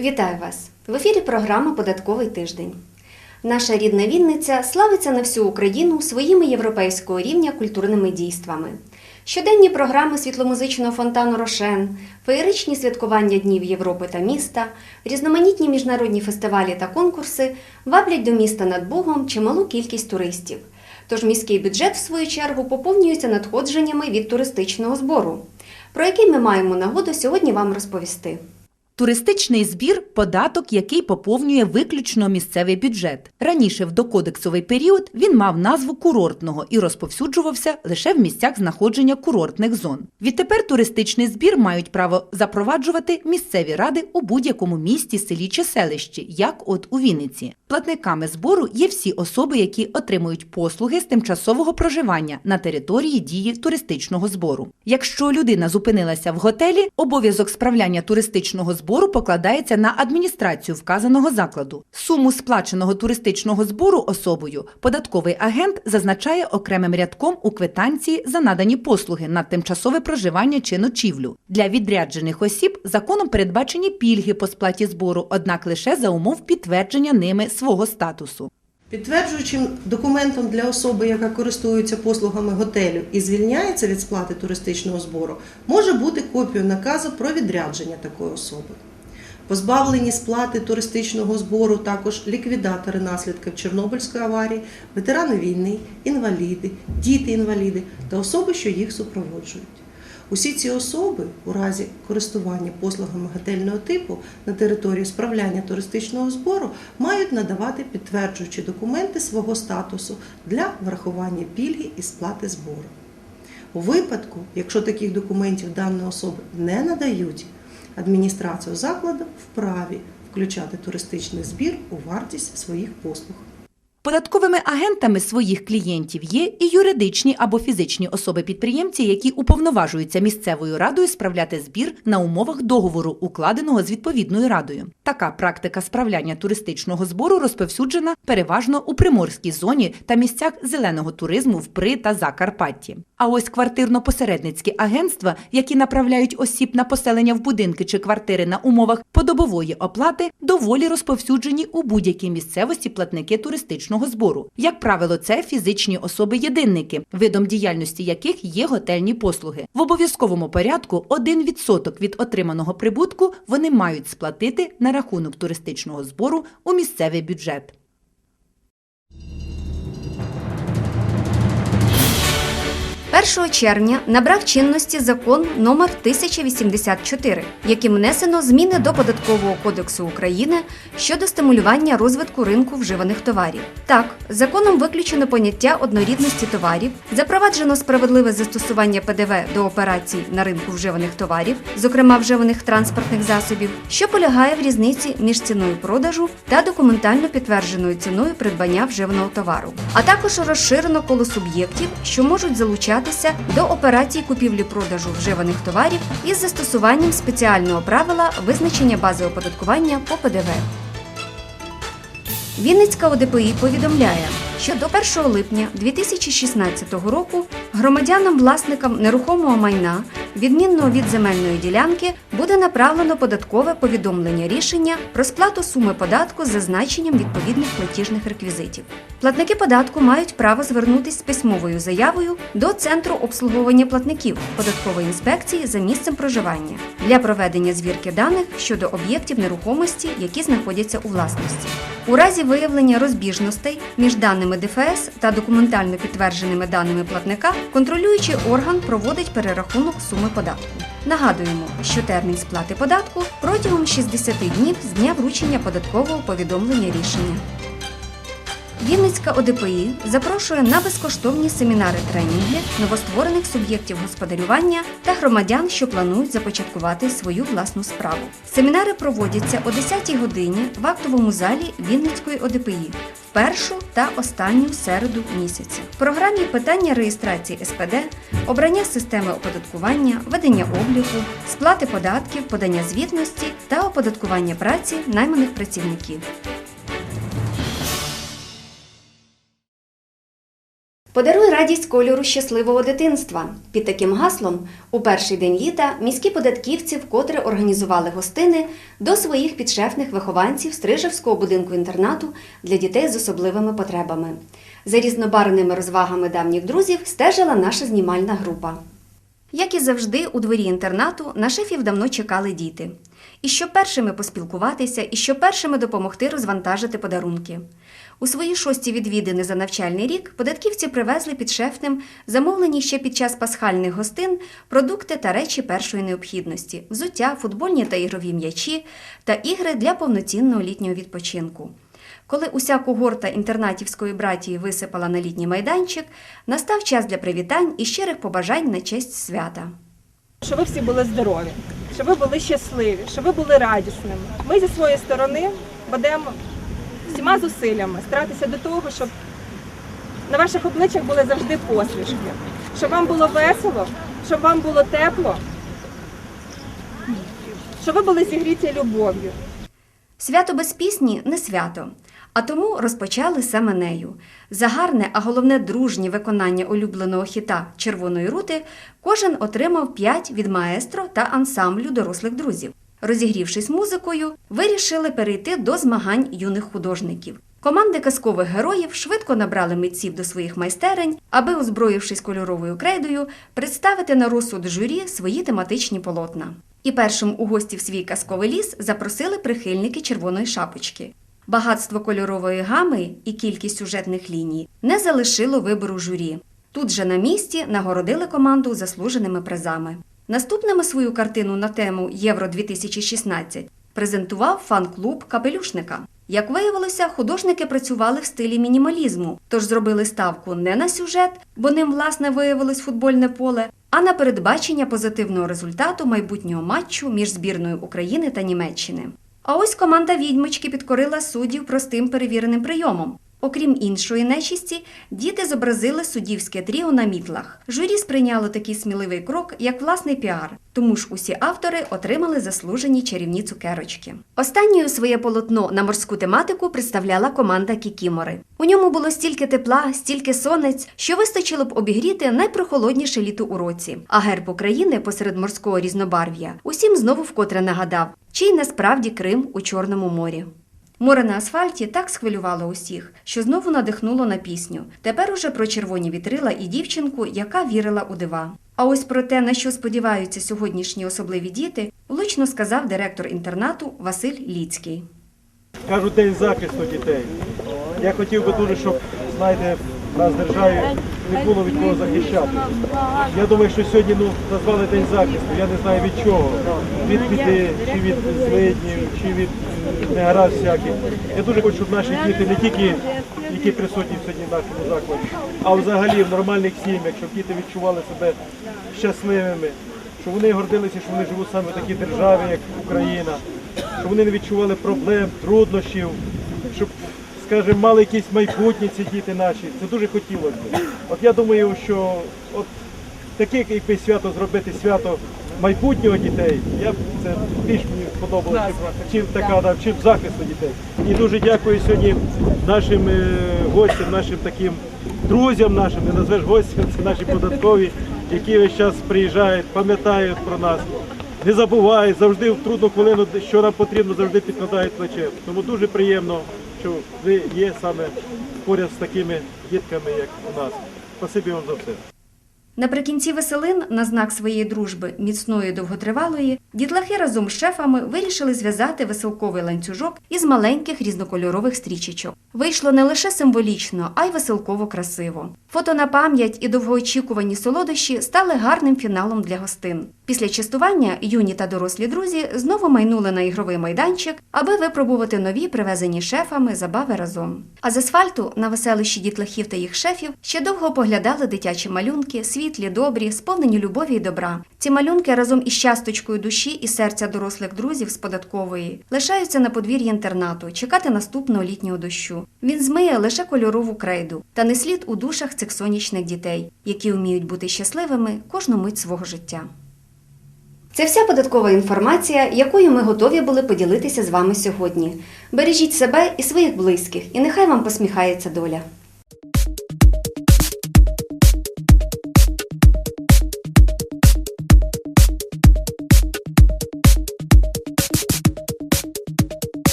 Вітаю вас! В ефірі програма Податковий тиждень. Наша рідна Вінниця славиться на всю Україну своїми європейського рівня культурними дійствами. Щоденні програми світломузичного фонтану Рошен, феєричні святкування Днів Європи та міста, різноманітні міжнародні фестивалі та конкурси ваблять до міста над Бугом чималу кількість туристів. Тож міський бюджет, в свою чергу, поповнюється надходженнями від туристичного збору, про який ми маємо нагоду сьогодні вам розповісти. Туристичний збір податок, який поповнює виключно місцевий бюджет. Раніше в докодексовий період він мав назву курортного і розповсюджувався лише в місцях знаходження курортних зон. Відтепер туристичний збір мають право запроваджувати місцеві ради у будь-якому місті, селі чи селищі, як от у Вінниці. Платниками збору є всі особи, які отримують послуги з тимчасового проживання на території дії туристичного збору. Якщо людина зупинилася в готелі, обов'язок справляння туристичного збору покладається на адміністрацію вказаного закладу. Суму сплаченого туристичного збору особою податковий агент зазначає окремим рядком у квитанції за надані послуги на тимчасове проживання чи ночівлю. Для відряджених осіб законом передбачені пільги по сплаті збору, однак лише за умов підтвердження ними свого статусу. Підтверджуючим документом для особи, яка користується послугами готелю і звільняється від сплати туристичного збору, може бути копія наказу про відрядження такої особи. Позбавлені сплати туристичного збору також ліквідатори наслідків Чорнобильської аварії, ветерани війни, інваліди, діти-інваліди та особи, що їх супроводжують. Усі ці особи у разі користування послугами готельного типу на території справляння туристичного збору мають надавати підтверджуючі документи свого статусу для врахування пільги і сплати збору. У випадку, якщо таких документів даної особи не надають, адміністрація закладу вправі включати туристичний збір у вартість своїх послуг. Податковими агентами своїх клієнтів є і юридичні або фізичні особи-підприємці, які уповноважуються місцевою радою справляти збір на умовах договору, укладеного з відповідною радою. Така практика справляння туристичного збору розповсюджена переважно у приморській зоні та місцях зеленого туризму в При та Закарпатті. А ось квартирно-посередницькі агентства, які направляють осіб на поселення в будинки чи квартири на умовах подобової оплати, доволі розповсюджені у будь-якій місцевості платники туристичного збору. Як правило, це фізичні особи-єдинники, видом діяльності яких є готельні послуги. В обов'язковому порядку 1% від отриманого прибутку вони мають сплатити на рахунок туристичного збору у місцевий бюджет. Першого червня набрав чинності закон номер 1084, яким внесено зміни до Податкового кодексу України щодо стимулювання розвитку ринку вживаних товарів. Так, законом виключено поняття однорідності товарів, запроваджено справедливе застосування ПДВ до операцій на ринку вживаних товарів, зокрема вживаних транспортних засобів, що полягає в різниці між ціною продажу та документально підтвердженою ціною придбання вживаного товару, а також розширено коло суб'єктів, що можуть залучатися до операцій купівлі-продажу вживаних товарів із застосуванням спеціального правила визначення бази оподаткування по ПДВ. Вінницька ОДПІ повідомляє, що до 1 липня 2016 року громадянам-власникам нерухомого майна, відмінного від земельної ділянки, буде направлено податкове повідомлення рішення про сплату суми податку з зазначенням відповідних платіжних реквізитів. Платники податку мають право звернутися з письмовою заявою до Центру обслуговування платників податкової інспекції за місцем проживання для проведення звірки даних щодо об'єктів нерухомості, які знаходяться у власності. У разі виявлення розбіжностей між даними ДФС та документально підтвердженими даними платника, контролюючий орган проводить перерахунок суми податку. Нагадуємо, що термін сплати податку протягом 60 днів з дня вручення податкового повідомлення рішення. Вінницька ОДПІ запрошує на безкоштовні семінари тренінги новостворених суб'єктів господарювання та громадян, що планують започаткувати свою власну справу. Семінари проводяться о 10-й годині в актовому залі Вінницької ОДПІ в першу та останню середу місяця. В програмі питання реєстрації СПД, обрання системи оподаткування, ведення обліку, сплати податків, подання звітності та оподаткування праці найманих працівників. Подаруй радість кольору щасливого дитинства. Під таким гаслом у перший день літа міські податківці вкотре організували гостини до своїх підшефних вихованців Стрижевського будинку інтернату для дітей з особливими потребами. За різнобарвними розвагами давніх друзів стежила наша знімальна група. Як і завжди, у дворі інтернату на шефів давно чекали діти. І щоб першими поспілкуватися, і щоб першими допомогти розвантажити подарунки. У свої шості відвідини за навчальний рік податківці привезли під шефним замовлені ще під час пасхальних гостин продукти та речі першої необхідності: взуття, футбольні та ігрові м'ячі та ігри для повноцінного літнього відпочинку. Коли уся когорта інтернатівської братії висипала на літній майданчик, настав час для привітань і щирих побажань на честь свята. щоб ви всі були здорові, щоб ви були щасливі, щоб ви були радісними. Ми зі своєї сторони будемо всіма зусиллями старатися до того, щоб на ваших обличчях були завжди посмішки, щоб вам було весело, щоб вам було тепло, щоб ви були зігріті любов'ю. Свято без пісні не свято. А тому розпочали саме нею. За гарне, а головне дружнє виконання улюбленого хіта Червоної рути кожен отримав 5 від маестро та ансамблю дорослих друзів. Розігрівшись музикою, вирішили перейти до змагань юних художників. Команди казкових героїв швидко набрали митців до своїх майстерень, аби, озброївшись кольоровою крейдою, представити на розсуд журі свої тематичні полотна. І першим у гості в свій казковий ліс запросили прихильники червоної шапочки. Багатство кольорової гами і кількість сюжетних ліній не залишило вибору журі. Тут же на місці нагородили команду заслуженими призами. Наступними свою картину на тему Євро 2016 презентував фан-клуб Капелюшника. Як виявилося, художники працювали в стилі мінімалізму, тож зробили ставку не на сюжет, бо ним власне виявилось футбольне поле, а на передбачення позитивного результату майбутнього матчу між збірною України та Німеччини. А ось команда відьмочки підкорила суддів простим перевіреним прийомом. Окрім іншої нечисті, діти зобразили суддівське тріо на мітлах. Журі сприйняло такий сміливий крок, як власний піар, тому ж усі автори отримали заслужені чарівні цукерочки. Останньою своє полотно на морську тематику представляла команда Кікімори. У ньому було стільки тепла, стільки сонець, що вистачило б обігріти найпрохолодніше літо у році. А герб України посеред морського різнобарв'я усім знову вкотре нагадав, чий насправді Крим у Чорному морі. Море на асфальті так схвилювало усіх, що знову надихнуло на пісню. Тепер уже про червоні вітрила і дівчинку, яка вірила у дива. А ось про те, на що сподіваються сьогоднішні особливі діти, влучно сказав директор інтернату Василь Ліцький. Кажуть, день захисту дітей. Я хотів би дуже, щоб, знаєте, нас державі не було від кого захищати. Я думаю, що сьогодні ну, назвали день захисту. Я не знаю від чого. Від біди, чи від злиднів, чи від негаразд всяких. Я дуже хочу, щоб наші діти не тільки, які присутні сьогодні в нашому закладі, а взагалі в нормальних сім'ях, щоб діти відчували себе щасливими, щоб вони гордилися, що вони живуть саме в такій державі, як Україна, щоб вони не відчували проблем, труднощів, щоб, скажімо, мали якісь майбутнє ці діти наші. Це дуже хотілося б. От я думаю, що от таке якби свято зробити свято майбутнього дітей, я б це більш мені сподобалося, чим, така, да, чим захисту дітей. І дуже дякую сьогодні нашим е, гостям, нашим таким друзям нашим, не назвеш гостями, це наші податкові, які весь час приїжджають, пам'ятають про нас. Не забувають, завжди в трудну хвилину, що нам потрібно, завжди підкладають плече. Тому дуже приємно, що ви є саме поряд з такими дітками, як у нас. Спасибі вам за все. Наприкінці веселин, на знак своєї дружби, міцної довготривалої, дітлахи разом з шефами вирішили зв'язати веселковий ланцюжок із маленьких різнокольорових стрічечок. Вийшло не лише символічно, а й веселково красиво. Фото на пам'ять і довгоочікувані солодощі стали гарним фіналом для гостин. Після частування юні та дорослі друзі знову майнули на ігровий майданчик, аби випробувати нові привезені шефами забави разом. А з асфальту на веселищі дітлахів та їх шефів ще довго поглядали дитячі малюнки, світлі, добрі, сповнені любові і добра. Ці малюнки разом із часточкою душі і серця дорослих друзів з податкової лишаються на подвір'ї інтернату чекати наступного літнього дощу. Він змиє лише кольорову крейду та не слід у душах цих сонячних дітей, які вміють бути щасливими кожну мить свого життя. Це вся податкова інформація, якою ми готові були поділитися з вами сьогодні. Бережіть себе і своїх близьких, і нехай вам посміхається доля.